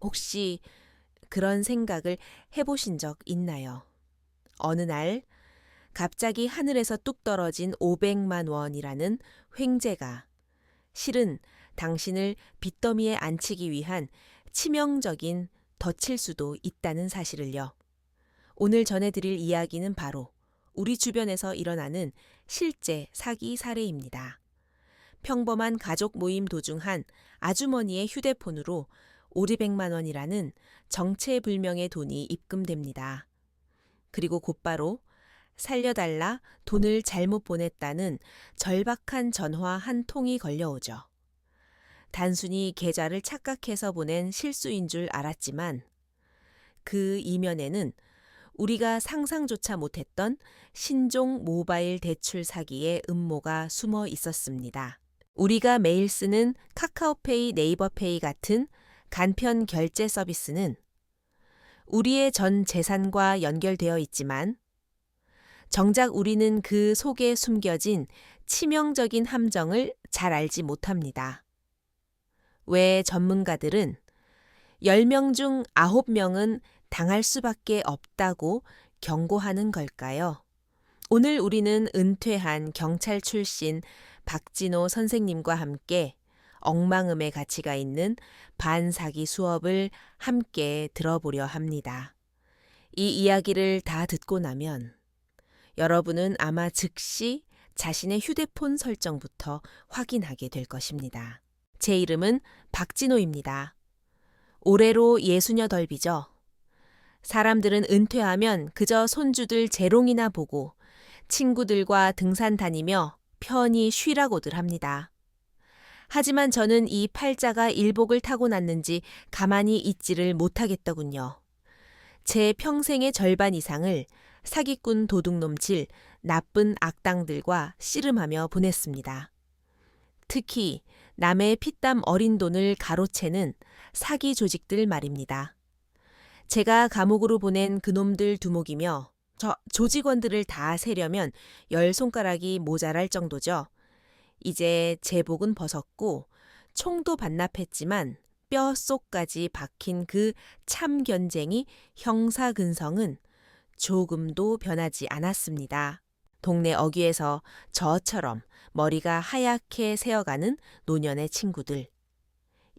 혹시 그런 생각을 해보신 적 있나요? 어느 날 갑자기 하늘에서 뚝 떨어진 500만 원이라는 횡재가 실은 당신을 빚더미에 앉히기 위한 치명적인 덫일 수도 있다는 사실을요. 오늘 전해드릴 이야기는 바로 우리 주변에서 일어나는 실제 사기 사례입니다. 평범한 가족 모임 도중 한 아주머니의 휴대폰으로 5, 200만 원이라는 정체불명의 돈이 입금됩니다. 그리고 곧바로 살려달라 돈을 잘못 보냈다는 절박한 전화 한 통이 걸려오죠. 단순히 계좌를 착각해서 보낸 실수인 줄 알았지만 그 이면에는 우리가 상상조차 못했던 신종 모바일 대출 사기의 음모가 숨어 있었습니다. 우리가 매일 쓰는 카카오페이, 네이버페이 같은 간편 결제 서비스는 우리의 전 재산과 연결되어 있지만 정작 우리는 그 속에 숨겨진 치명적인 함정을 잘 알지 못합니다. 왜 전문가들은 10명 중 9명은 당할 수밖에 없다고 경고하는 걸까요? 오늘 우리는 은퇴한 경찰 출신 박진호 선생님과 함께 엉망음의 가치가 있는 반사기 수업을 함께 들어보려 합니다. 이 이야기를 다 듣고 나면 여러분은 아마 즉시 자신의 휴대폰 설정부터 확인하게 될 것입니다. 제 이름은 박진호입니다. 올해로 예수녀 덜비죠. 사람들은 은퇴하면 그저 손주들 재롱이나 보고 친구들과 등산 다니며 편히 쉬라고들 합니다. 하지만 저는 이 팔자가 일복을 타고 났는지 가만히 있지를 못하겠더군요. 제 평생의 절반 이상을 사기꾼 도둑놈칠 나쁜 악당들과 씨름하며 보냈습니다. 특히 남의 피땀 어린 돈을 가로채는 사기 조직들 말입니다. 제가 감옥으로 보낸 그놈들 두목이며 저 조직원들을 다 세려면 열 손가락이 모자랄 정도죠. 이제 제복은 벗었고 총도 반납했지만 뼛속까지 박힌 그 참견쟁이 형사근성은 조금도 변하지 않았습니다. 동네 어귀에서 저처럼 머리가 하얗게 새어가는 노년의 친구들.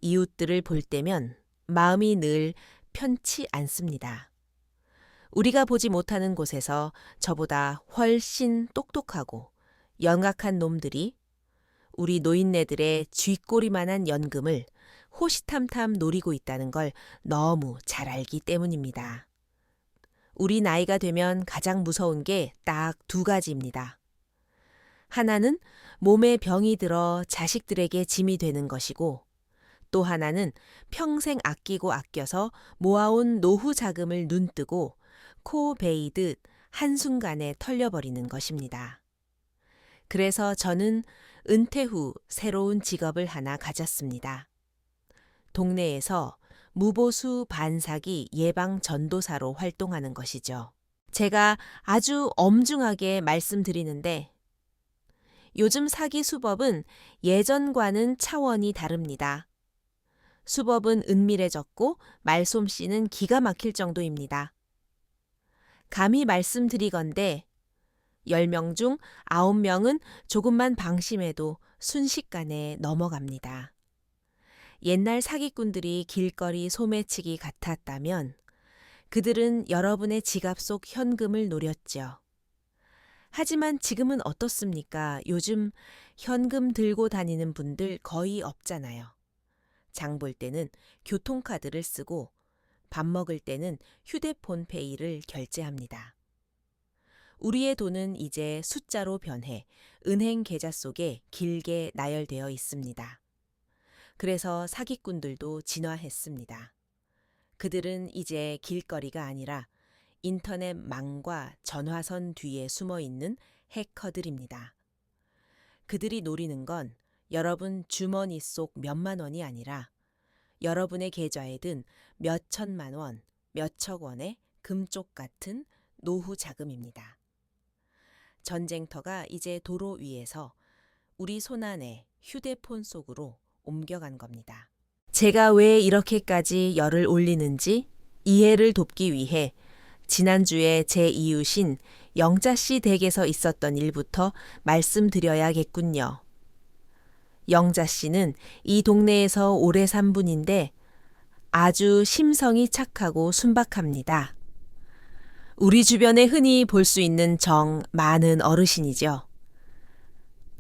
이웃들을 볼 때면 마음이 늘 편치 않습니다. 우리가 보지 못하는 곳에서 저보다 훨씬 똑똑하고 영악한 놈들이 우리 노인네들의 쥐꼬리만한 연금을 호시탐탐 노리고 있다는 걸 너무 잘 알기 때문입니다. 우리 나이가 되면 가장 무서운 게 딱 두 가지입니다. 하나는 몸에 병이 들어 자식들에게 짐이 되는 것이고 또 하나는 평생 아끼고 아껴서 모아온 노후 자금을 눈뜨고 코 베이듯 한순간에 털려버리는 것입니다. 그래서 저는 은퇴 후 새로운 직업을 하나 가졌습니다. 동네에서 무보수 반사기 예방 전도사로 활동하는 것이죠. 제가 아주 엄중하게 말씀드리는데 요즘 사기 수법은 예전과는 차원이 다릅니다. 수법은 은밀해졌고 말솜씨는 기가 막힐 정도입니다. 감히 말씀드리건대 10명 중 9명은 조금만 방심해도 순식간에 넘어갑니다. 옛날 사기꾼들이 길거리 소매치기 같았다면 그들은 여러분의 지갑 속 현금을 노렸죠. 하지만 지금은 어떻습니까? 요즘 현금 들고 다니는 분들 거의 없잖아요. 장 볼 때는 교통카드를 쓰고 밥 먹을 때는 휴대폰 페이를 결제합니다. 우리의 돈은 이제 숫자로 변해 은행 계좌 속에 길게 나열되어 있습니다. 그래서 사기꾼들도 진화했습니다. 그들은 이제 길거리가 아니라 인터넷 망과 전화선 뒤에 숨어 있는 해커들입니다. 그들이 노리는 건 여러분 주머니 속 몇만 원이 아니라 여러분의 계좌에 든 몇천만 원, 몇억 원의 금쪽 같은 노후 자금입니다. 전쟁터가 이제 도로 위에서 우리 손안에 휴대폰 속으로 옮겨간 겁니다. 제가 왜 이렇게까지 열을 올리는지 이해를 돕기 위해 지난주에 제 이웃인 영자 씨 댁에서 있었던 일부터 말씀드려야겠군요. 영자 씨는 이 동네에서 오래 산 분인데 아주 심성이 착하고 순박합니다. 우리 주변에 흔히 볼 수 있는 정 많은 어르신이죠.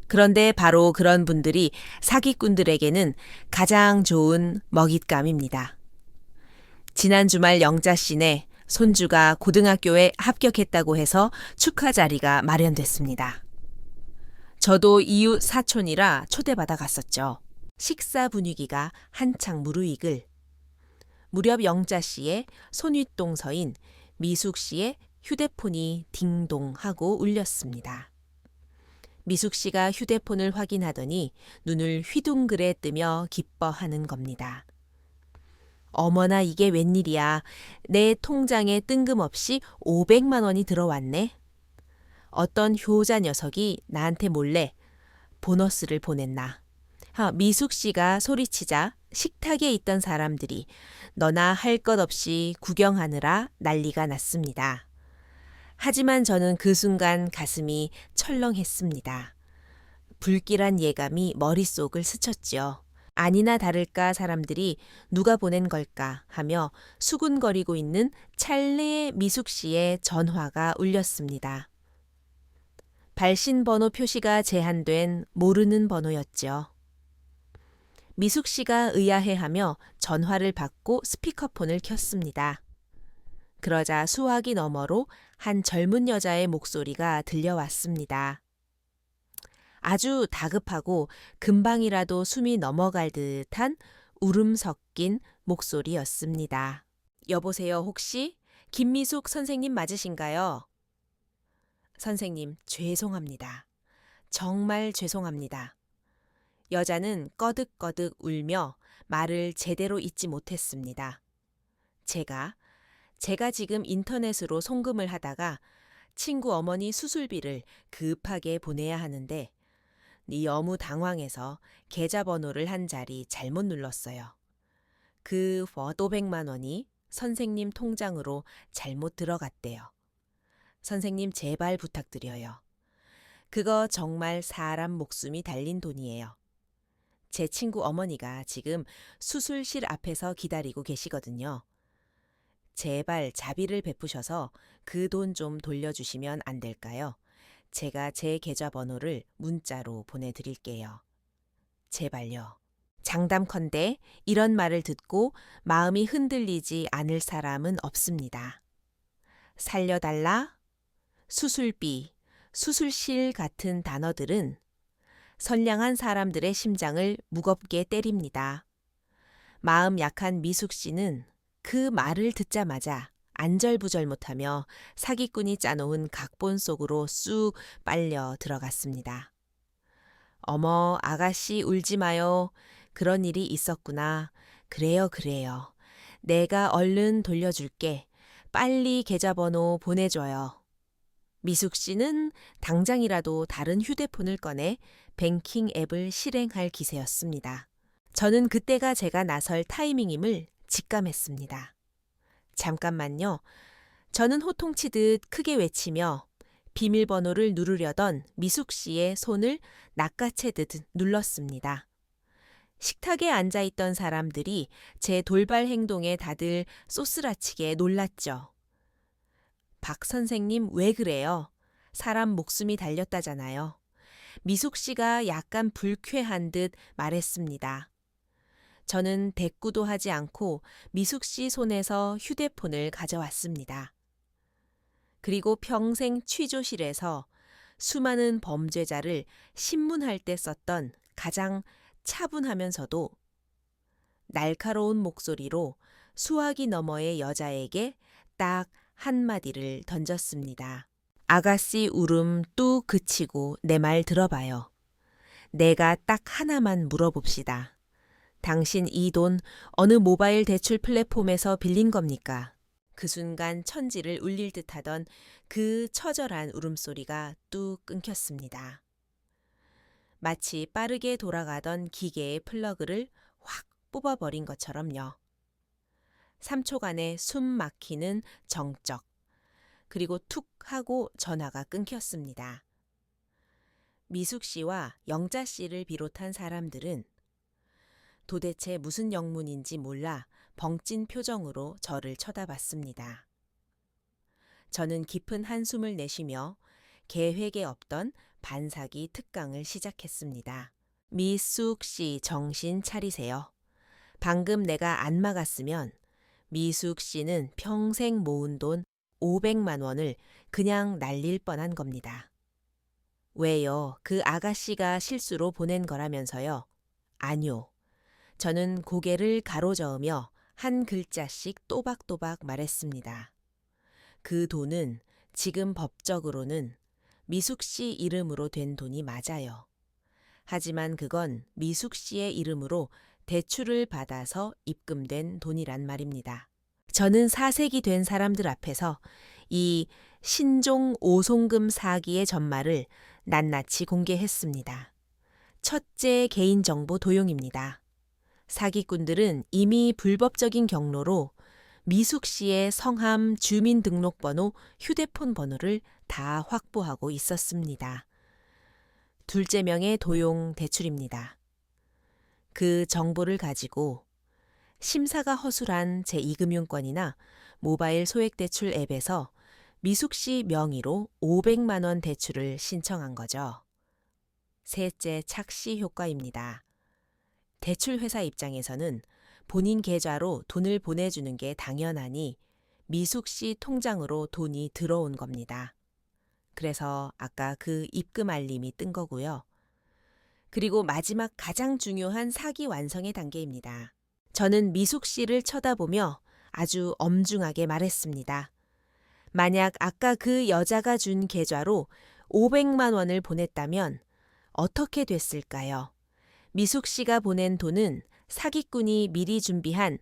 그런데 바로 그런 분들이 사기꾼들에게는 가장 좋은 먹잇감입니다. 지난 주말 영자 씨네 손주가 고등학교에 합격했다고 해서 축하 자리가 마련됐습니다. 저도 이웃 사촌이라 초대받아 갔었죠. 식사 분위기가 한창 무르익을 무렵 영자 씨의 손윗동서인 미숙 씨의 휴대폰이 딩동하고 울렸습니다. 미숙 씨가 휴대폰을 확인하더니 눈을 휘둥그레 뜨며 기뻐하는 겁니다. 어머나 이게 웬일이야. 내 통장에 뜬금없이 500만 원이 들어왔네. 어떤 효자 녀석이 나한테 몰래 보너스를 보냈나. 아, 미숙 씨가 소리치자 식탁에 있던 사람들이 너나 할 것 없이 구경하느라 난리가 났습니다. 하지만 저는 그 순간 가슴이 철렁했습니다. 불길한 예감이 머릿속을 스쳤지요. 아니나 다를까 사람들이 누가 보낸 걸까 하며 수군거리고 있는 찰레의 미숙 씨의 전화가 울렸습니다. 발신 번호 표시가 제한된 모르는 번호였죠. 미숙 씨가 의아해하며 전화를 받고 스피커폰을 켰습니다. 그러자 수화기 너머로 한 젊은 여자의 목소리가 들려왔습니다. 아주 다급하고 금방이라도 숨이 넘어갈 듯한 울음 섞인 목소리였습니다. 여보세요, 혹시? 김미숙 선생님 맞으신가요? 선생님, 죄송합니다. 정말 죄송합니다. 여자는 꺼득꺼득 울며 말을 제대로 잇지 못했습니다. 제가, 제가 지금 인터넷으로 송금을 하다가 친구 어머니 수술비를 급하게 보내야 하는데 너무 당황해서 계좌번호를 한 자리 잘못 눌렀어요. 그 500만 원이 선생님 통장으로 잘못 들어갔대요. 선생님 제발 부탁드려요. 그거 정말 사람 목숨이 달린 돈이에요. 제 친구 어머니가 지금 수술실 앞에서 기다리고 계시거든요. 제발 자비를 베푸셔서 그 돈 좀 돌려주시면 안 될까요? 제가 제 계좌번호를 문자로 보내드릴게요. 제발요. 장담컨대 이런 말을 듣고 마음이 흔들리지 않을 사람은 없습니다. 살려달라, 수술비, 수술실 같은 단어들은 선량한 사람들의 심장을 무겁게 때립니다. 마음 약한 미숙 씨는 그 말을 듣자마자 안절부절 못하며 사기꾼이 짜놓은 각본 속으로 쑥 빨려 들어갔습니다. 어머, 아가씨 울지 마요. 그런 일이 있었구나. 그래요, 그래요. 내가 얼른 돌려줄게. 빨리 계좌번호 보내줘요. 미숙 씨는 당장이라도 다른 휴대폰을 꺼내 뱅킹 앱을 실행할 기세였습니다. 저는 그때가 제가 나설 타이밍임을 직감했습니다. 잠깐만요. 저는 호통치듯 크게 외치며 비밀번호를 누르려던 미숙 씨의 손을 낚아채듯 눌렀습니다. 식탁에 앉아 있던 사람들이 제 돌발 행동에 다들 쏘스라치게 놀랐죠. 박 선생님 왜 그래요? 사람 목숨이 달렸다잖아요. 미숙 씨가 약간 불쾌한 듯 말했습니다. 저는 대꾸도 하지 않고 미숙 씨 손에서 휴대폰을 가져왔습니다. 그리고 평생 취조실에서 수많은 범죄자를 신문할 때 썼던 가장 차분하면서도 날카로운 목소리로 수화기 너머의 여자에게 딱 한마디를 던졌습니다. 아가씨 울음 뚝 그치고 내 말 들어봐요. 내가 딱 하나만 물어봅시다. 당신 이 돈 어느 모바일 대출 플랫폼에서 빌린 겁니까? 그 순간 천지를 울릴 듯 하던 그 처절한 울음소리가 뚝 끊겼습니다. 마치 빠르게 돌아가던 기계의 플러그를 확 뽑아버린 것처럼요. 3초간의 숨 막히는 정적. 그리고 툭 하고 전화가 끊겼습니다. 미숙 씨와 영자 씨를 비롯한 사람들은 도대체 무슨 영문인지 몰라 벙찐 표정으로 저를 쳐다봤습니다. 저는 깊은 한숨을 내쉬며 계획에 없던 반사기 특강을 시작했습니다. 미숙 씨 정신 차리세요. 방금 내가 안 막았으면 미숙 씨는 평생 모은 돈 500만 원을 그냥 날릴 뻔한 겁니다. 왜요? 그 아가씨가 실수로 보낸 거라면서요? 아니요. 저는 고개를 가로저으며 한 글자씩 또박또박 말했습니다. 그 돈은 지금 법적으로는 미숙 씨 이름으로 된 돈이 맞아요. 하지만 그건 미숙 씨의 이름으로 대출을 받아서 입금된 돈이란 말입니다. 저는 사색이 된 사람들 앞에서 이 신종 오송금 사기의 전말을 낱낱이 공개했습니다. 첫째 개인정보 도용입니다. 사기꾼들은 이미 불법적인 경로로 미숙 씨의 성함, 주민등록번호, 휴대폰 번호를 다 확보하고 있었습니다. 둘째 명의 도용 대출입니다. 그 정보를 가지고 심사가 허술한 제2금융권이나 모바일 소액대출 앱에서 미숙 씨 명의로 500만 원 대출을 신청한 거죠. 셋째 착시 효과입니다. 대출 회사 입장에서는 본인 계좌로 돈을 보내주는 게 당연하니 미숙 씨 통장으로 돈이 들어온 겁니다. 그래서 아까 그 입금 알림이 뜬 거고요. 그리고 마지막 가장 중요한 사기 완성의 단계입니다. 저는 미숙 씨를 쳐다보며 아주 엄중하게 말했습니다. 만약 아까 그 여자가 준 계좌로 500만 원을 보냈다면 어떻게 됐을까요? 미숙 씨가 보낸 돈은 사기꾼이 미리 준비한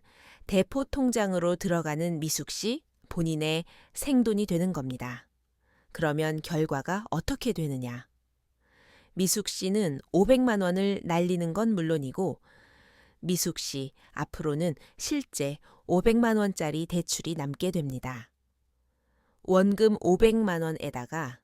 대포 통장으로 들어가는 미숙 씨 본인의 생돈이 되는 겁니다. 그러면 결과가 어떻게 되느냐? 미숙 씨는 500만 원을 날리는 건 물론이고 미숙 씨 앞으로는 실제 500만 원짜리 대출이 남게 됩니다. 원금 500만 원에다가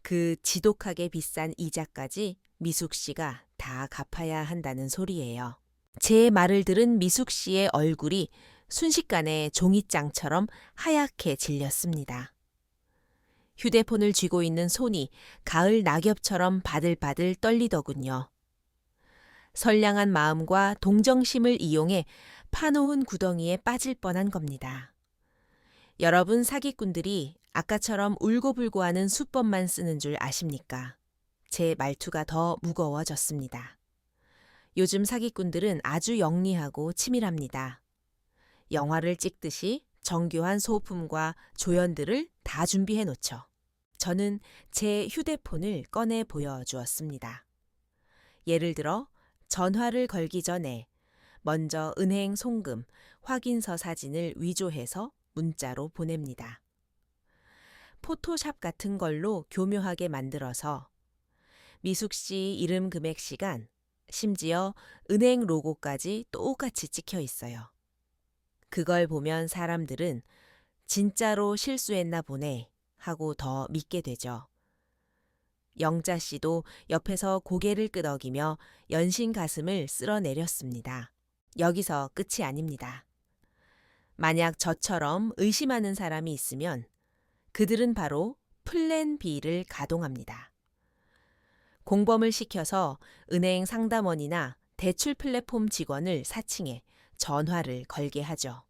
그 지독하게 비싼 이자까지 미숙 씨가 다 갚아야 한다는 소리예요. 제 말을 들은 미숙 씨의 얼굴이 순식간에 종이장처럼 하얗게 질렸습니다. 휴대폰을 쥐고 있는 손이 가을 낙엽처럼 바들바들 떨리더군요. 선량한 마음과 동정심을 이용해 파놓은 구덩이에 빠질 뻔한 겁니다. 여러분 사기꾼들이 아까처럼 울고불고 하는 수법만 쓰는 줄 아십니까? 제 말투가 더 무거워졌습니다. 요즘 사기꾼들은 아주 영리하고 치밀합니다. 영화를 찍듯이 정교한 소품과 조연들을 다 준비해 놓죠. 저는 제 휴대폰을 꺼내 보여주었습니다. 예를 들어 전화를 걸기 전에 먼저 은행 송금, 확인서 사진을 위조해서 문자로 보냅니다. 포토샵 같은 걸로 교묘하게 만들어서 미숙 씨 이름 금액 시간, 심지어 은행 로고까지 똑같이 찍혀 있어요. 그걸 보면 사람들은 진짜로 실수했나 보네 하고 더 믿게 되죠. 영자 씨도 옆에서 고개를 끄덕이며 연신 가슴을 쓸어내렸습니다. 여기서 끝이 아닙니다. 만약 저처럼 의심하는 사람이 있으면 그들은 바로 플랜 B를 가동합니다. 공범을 시켜서 은행 상담원이나 대출 플랫폼 직원을 사칭해 전화를 걸게 하죠.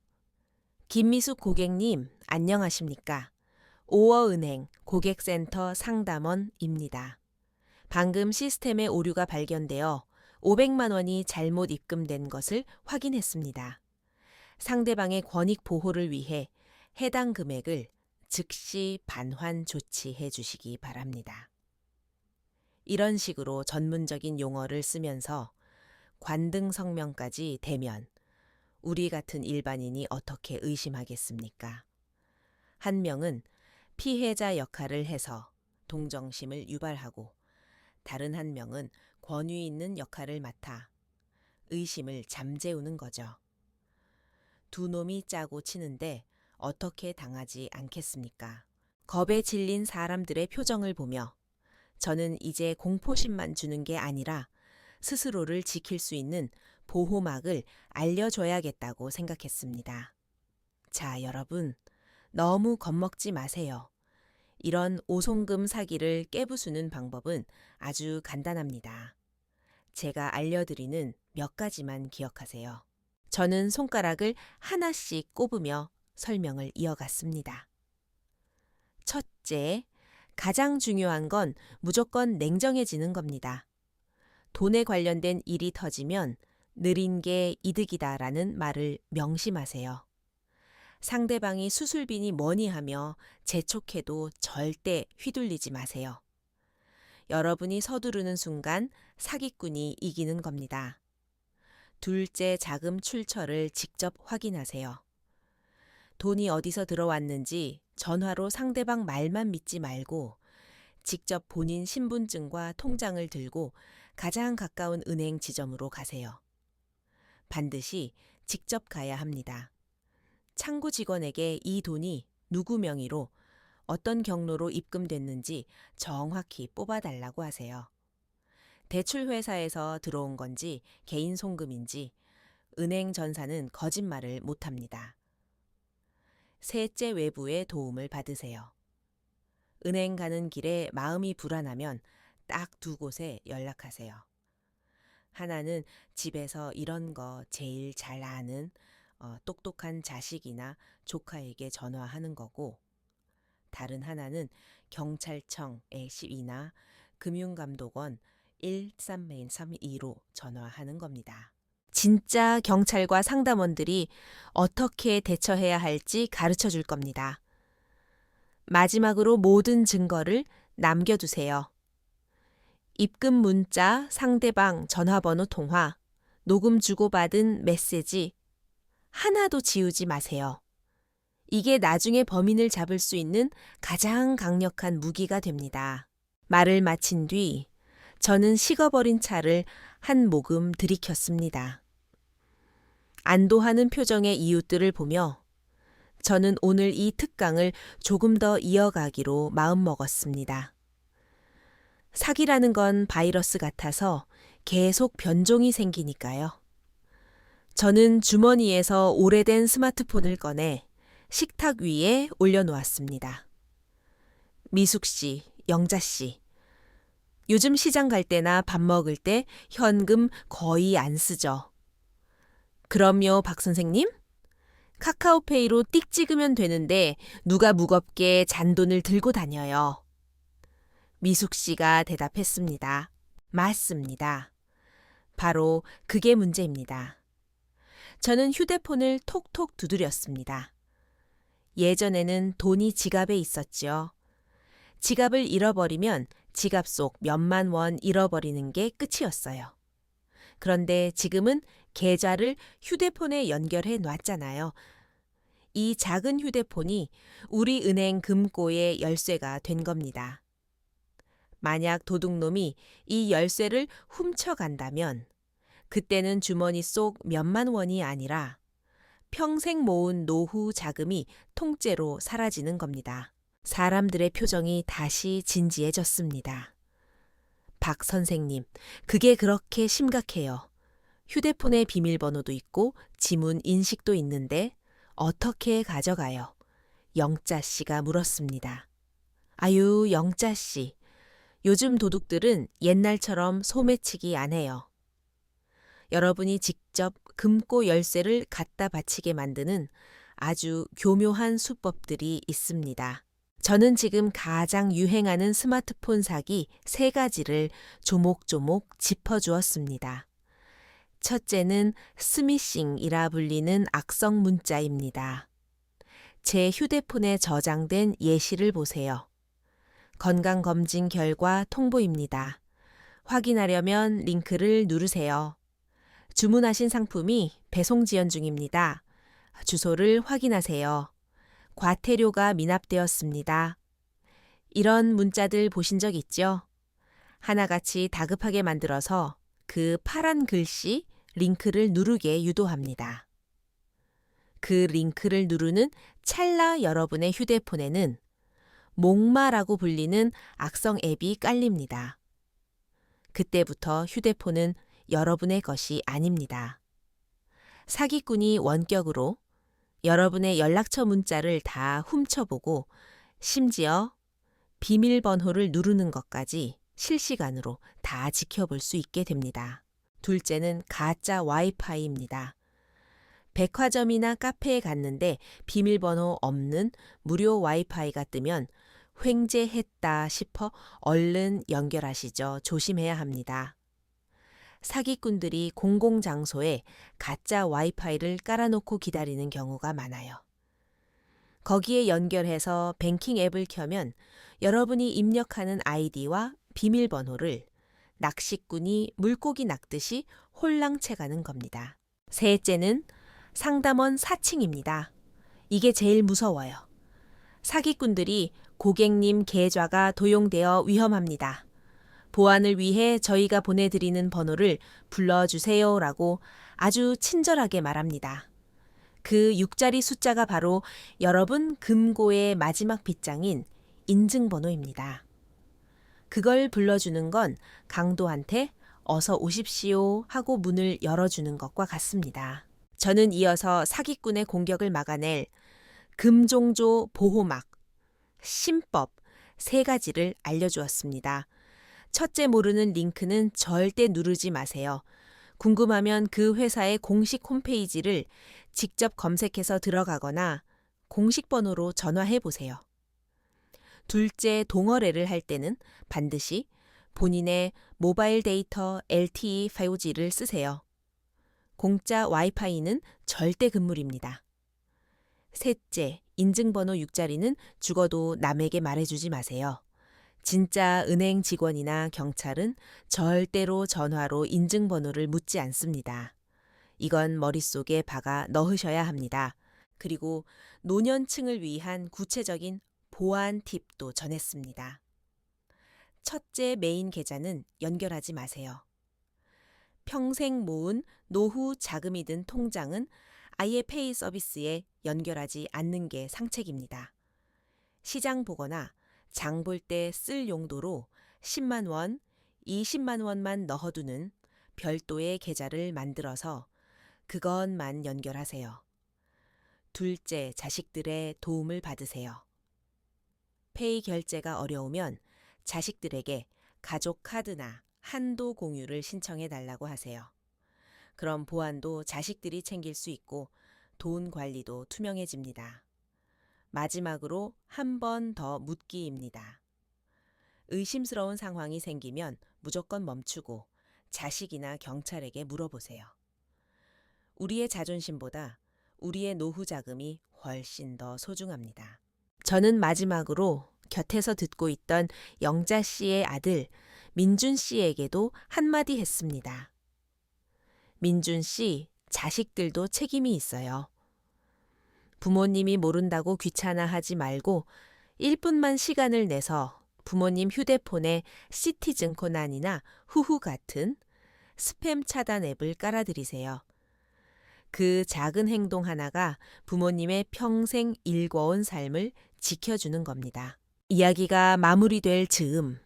김미숙 고객님, 안녕하십니까? 오어은행 고객센터 상담원입니다. 방금 시스템에 오류가 발견되어 500만 원이 잘못 입금된 것을 확인했습니다. 상대방의 권익 보호를 위해 해당 금액을 즉시 반환 조치해 주시기 바랍니다. 이런 식으로 전문적인 용어를 쓰면서 관등 성명까지 대면 우리 같은 일반인이 어떻게 의심하겠습니까? 한 명은 피해자 역할을 해서 동정심을 유발하고 다른 한 명은 권위 있는 역할을 맡아 의심을 잠재우는 거죠. 두 놈이 짜고 치는데 어떻게 당하지 않겠습니까? 겁에 질린 사람들의 표정을 보며 저는 이제 공포심만 주는 게 아니라 스스로를 지킬 수 있는 보호막을 알려줘야겠다고 생각했습니다. 자, 여러분. 너무 겁먹지 마세요. 이런 오송금 사기를 깨부수는 방법은 아주 간단합니다. 제가 알려드리는 몇 가지만 기억하세요. 저는 손가락을 하나씩 꼽으며 설명을 이어갔습니다. 첫째, 가장 중요한 건 무조건 냉정해지는 겁니다. 돈에 관련된 일이 터지면 느린 게 이득이다라는 말을 명심하세요. 상대방이 수술비니 뭐니 하며 재촉해도 절대 휘둘리지 마세요. 여러분이 서두르는 순간 사기꾼이 이기는 겁니다. 둘째 자금 출처를 직접 확인하세요. 돈이 어디서 들어왔는지 전화로 상대방 말만 믿지 말고 직접 본인 신분증과 통장을 들고 가장 가까운 은행 지점으로 가세요. 반드시 직접 가야 합니다. 창구 직원에게 이 돈이 누구 명의로 어떤 경로로 입금됐는지 정확히 뽑아달라고 하세요. 대출 회사에서 들어온 건지 개인 송금인지 은행 전사는 거짓말을 못합니다. 셋째 외부의 도움을 받으세요. 은행 가는 길에 마음이 불안하면 딱 두 곳에 연락하세요. 하나는 집에서 이런 거 제일 잘 아는 어, 똑똑한 자식이나 조카에게 전화하는 거고, 다른 하나는 경찰청에 시이나 금융감독원 13332로 전화하는 겁니다. 진짜 경찰과 상담원들이 어떻게 대처해야 할지 가르쳐 줄 겁니다. 마지막으로 모든 증거를 남겨두세요. 입금 문자, 상대방 전화번호 통화, 녹음 주고받은 메시지, 하나도 지우지 마세요. 이게 나중에 범인을 잡을 수 있는 가장 강력한 무기가 됩니다. 말을 마친 뒤 저는 식어버린 차를 한 모금 들이켰습니다. 안도하는 표정의 이웃들을 보며 저는 오늘 이 특강을 조금 더 이어가기로 마음먹었습니다. 사기라는 건 바이러스 같아서 계속 변종이 생기니까요. 저는 주머니에서 오래된 스마트폰을 꺼내 식탁 위에 올려놓았습니다. 미숙 씨, 영자 씨. 요즘 시장 갈 때나 밥 먹을 때 현금 거의 안 쓰죠. 그럼요, 박 선생님? 카카오페이로 띡 찍으면 되는데 누가 무겁게 잔돈을 들고 다녀요. 미숙 씨가 대답했습니다. 맞습니다. 바로 그게 문제입니다. 저는 휴대폰을 톡톡 두드렸습니다. 예전에는 돈이 지갑에 있었죠. 지갑을 잃어버리면 지갑 속 몇만 원 잃어버리는 게 끝이었어요. 그런데 지금은 계좌를 휴대폰에 연결해 놨잖아요. 이 작은 휴대폰이 우리 은행 금고의 열쇠가 된 겁니다. 만약 도둑놈이 이 열쇠를 훔쳐간다면 그때는 주머니 속 몇만 원이 아니라 평생 모은 노후 자금이 통째로 사라지는 겁니다. 사람들의 표정이 다시 진지해졌습니다. 박 선생님, 그게 그렇게 심각해요. 휴대폰에 비밀번호도 있고 지문 인식도 있는데 어떻게 가져가요? 영자 씨가 물었습니다. 아유, 영자 씨. 요즘 도둑들은 옛날처럼 소매치기 안 해요. 여러분이 직접 금고 열쇠를 갖다 바치게 만드는 아주 교묘한 수법들이 있습니다. 저는 지금 가장 유행하는 스마트폰 사기 세 가지를 조목조목 짚어주었습니다. 첫째는 스미싱이라 불리는 악성 문자입니다. 제 휴대폰에 저장된 예시를 보세요. 건강검진 결과 통보입니다. 확인하려면 링크를 누르세요. 주문하신 상품이 배송 지연 중입니다. 주소를 확인하세요. 과태료가 미납되었습니다. 이런 문자들 보신 적 있죠? 하나같이 다급하게 만들어서 그 파란 글씨 링크를 누르게 유도합니다. 그 링크를 누르는 찰나 여러분의 휴대폰에는 목마라고 불리는 악성 앱이 깔립니다. 그때부터 휴대폰은 여러분의 것이 아닙니다. 사기꾼이 원격으로 여러분의 연락처 문자를 다 훔쳐보고 심지어 비밀번호를 누르는 것까지 실시간으로 다 지켜볼 수 있게 됩니다. 둘째는 가짜 와이파이입니다. 백화점이나 카페에 갔는데 비밀번호 없는 무료 와이파이가 뜨면 횡재했다 싶어 얼른 연결하시죠. 조심해야 합니다. 사기꾼들이 공공장소에 가짜 와이파이를 깔아놓고 기다리는 경우가 많아요. 거기에 연결해서 뱅킹 앱을 켜면 여러분이 입력하는 아이디와 비밀번호를 낚시꾼이 물고기 낚듯이 홀랑 채 가는 겁니다. 셋째는 상담원 사칭입니다. 이게 제일 무서워요. 사기꾼들이 고객님 계좌가 도용되어 위험합니다. 보안을 위해 저희가 보내드리는 번호를 불러주세요 라고 아주 친절하게 말합니다. 그 6자리 숫자가 바로 여러분 금고의 마지막 빗장인 인증번호입니다. 그걸 불러주는 건 강도한테 어서 오십시오 하고 문을 열어주는 것과 같습니다. 저는 이어서 사기꾼의 공격을 막아낼 금종조 보호막, 신법 세 가지를 알려주었습니다. 첫째 모르는 링크는 절대 누르지 마세요. 궁금하면 그 회사의 공식 홈페이지를 직접 검색해서 들어가거나 공식 번호로 전화해 보세요. 둘째 동어래를 할 때는 반드시 본인의 모바일 데이터 LTE 5G를 쓰세요. 공짜 와이파이는 절대 금물입니다. 셋째, 인증번호 6자리는 죽어도 남에게 말해주지 마세요. 진짜 은행 직원이나 경찰은 절대로 전화로 인증번호를 묻지 않습니다. 이건 머릿속에 박아 넣으셔야 합니다. 그리고 노년층을 위한 구체적인 보안 팁도 전했습니다. 첫째 메인 계좌는 연결하지 마세요. 평생 모은 노후 자금이 든 통장은 아예 페이 서비스에 연결하지 않는 게 상책입니다. 시장 보거나 장 볼 때 쓸 용도로 10만 원, 20만 원만 넣어두는 별도의 계좌를 만들어서 그것만 연결하세요. 둘째, 자식들의 도움을 받으세요. 페이 결제가 어려우면 자식들에게 가족 카드나 한도 공유를 신청해 달라고 하세요. 그럼 보안도 자식들이 챙길 수 있고 돈 관리도 투명해집니다. 마지막으로 한 번 더 묻기입니다. 의심스러운 상황이 생기면 무조건 멈추고 자식이나 경찰에게 물어보세요. 우리의 자존심보다 우리의 노후 자금이 훨씬 더 소중합니다. 저는 마지막으로 곁에서 듣고 있던 영자 씨의 아들 민준 씨에게도 한마디 했습니다. 민준 씨, 자식들도 책임이 있어요. 부모님이 모른다고 귀찮아하지 말고 1분만 시간을 내서 부모님 휴대폰에 시티즌 코난이나 후후 같은 스팸 차단 앱을 깔아드리세요. 그 작은 행동 하나가 부모님의 평생 일궈온 삶을 지켜주는 겁니다. 이야기가 마무리될 즈음.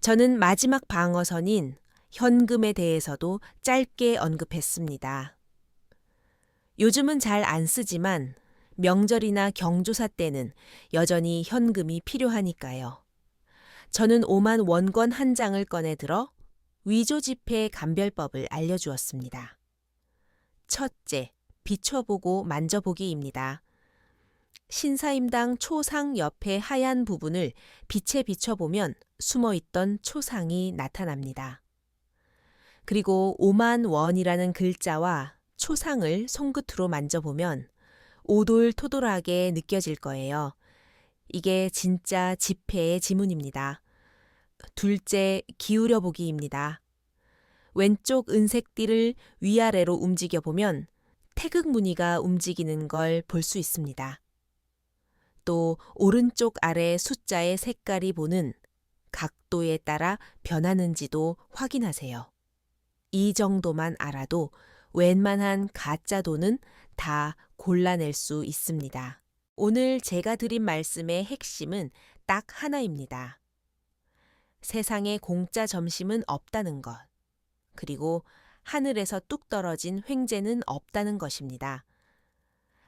저는 마지막 방어선인 현금에 대해서도 짧게 언급했습니다. 요즘은 잘 안 쓰지만 명절이나 경조사 때는 여전히 현금이 필요하니까요. 저는 5만 원권 한 장을 꺼내 들어 위조 지폐 감별법을 알려주었습니다. 첫째, 비춰보고 만져보기입니다. 신사임당 초상 옆에 하얀 부분을 빛에 비춰보면 숨어있던 초상이 나타납니다. 그리고 5만 원이라는 글자와 초상을 손끝으로 만져보면 오돌토돌하게 느껴질 거예요. 이게 진짜 지폐의 지문입니다. 둘째, 기울여 보기입니다. 왼쪽 은색 띠를 위아래로 움직여 보면 태극 무늬가 움직이는 걸 볼 수 있습니다. 또 오른쪽 아래 숫자의 색깔이 보는 각도에 따라 변하는지도 확인하세요. 이 정도만 알아도 웬만한 가짜 돈은 다 골라낼 수 있습니다. 오늘 제가 드린 말씀의 핵심은 딱 하나입니다. 세상에 공짜 점심은 없다는 것. 그리고 하늘에서 뚝 떨어진 횡재는 없다는 것입니다.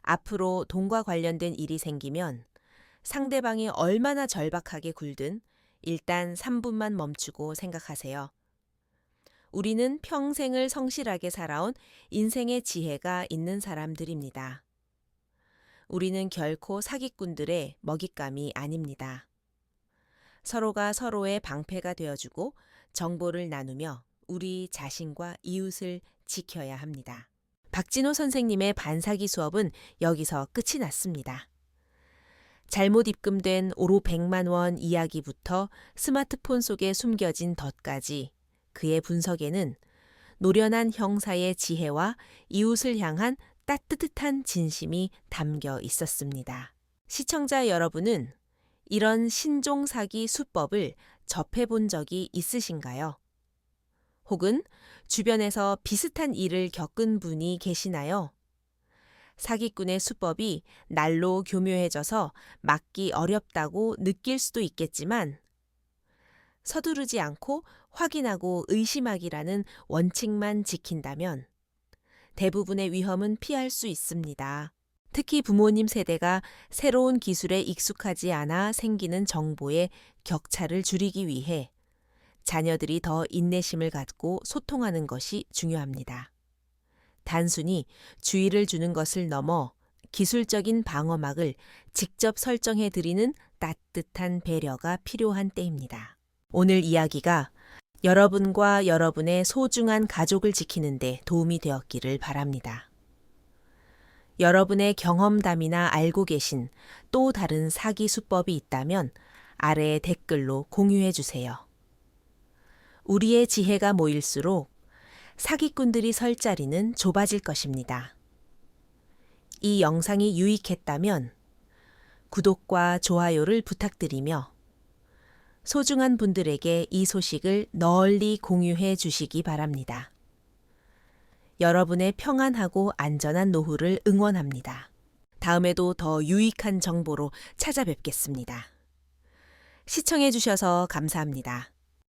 앞으로 돈과 관련된 일이 생기면 상대방이 얼마나 절박하게 굴든 일단 3분만 멈추고 생각하세요. 우리는 평생을 성실하게 살아온 인생의 지혜가 있는 사람들입니다. 우리는 결코 사기꾼들의 먹잇감이 아닙니다. 서로가 서로의 방패가 되어주고 정보를 나누며 우리 자신과 이웃을 지켜야 합니다. 박진호 선생님의 반사기 수업은 여기서 끝이 났습니다. 잘못 입금된 오로 100만 원 이야기부터 스마트폰 속에 숨겨진 덫까지 그의 분석에는 노련한 형사의 지혜와 이웃을 향한 따뜻한 진심이 담겨 있었습니다. 시청자 여러분은 이런 신종 사기 수법을 접해 본 적이 있으신가요? 혹은 주변에서 비슷한 일을 겪은 분이 계시나요? 사기꾼의 수법이 날로 교묘해져서 막기 어렵다고 느낄 수도 있겠지만 서두르지 않고 확인하고 의심하기라는 원칙만 지킨다면 대부분의 위험은 피할 수 있습니다. 특히 부모님 세대가 새로운 기술에 익숙하지 않아 생기는 정보의 격차를 줄이기 위해 자녀들이 더 인내심을 갖고 소통하는 것이 중요합니다. 단순히 주의를 주는 것을 넘어 기술적인 방어막을 직접 설정해 드리는 따뜻한 배려가 필요한 때입니다. 오늘 이야기가 여러분과 여러분의 소중한 가족을 지키는데 도움이 되었기를 바랍니다. 여러분의 경험담이나 알고 계신 또 다른 사기 수법이 있다면 아래에 댓글로 공유해 주세요. 우리의 지혜가 모일수록 사기꾼들이 설 자리는 좁아질 것입니다. 이 영상이 유익했다면 구독과 좋아요를 부탁드리며 소중한 분들에게 이 소식을 널리 공유해 주시기 바랍니다. 여러분의 평안하고 안전한 노후를 응원합니다. 다음에도 더 유익한 정보로 찾아뵙겠습니다. 시청해 주셔서 감사합니다.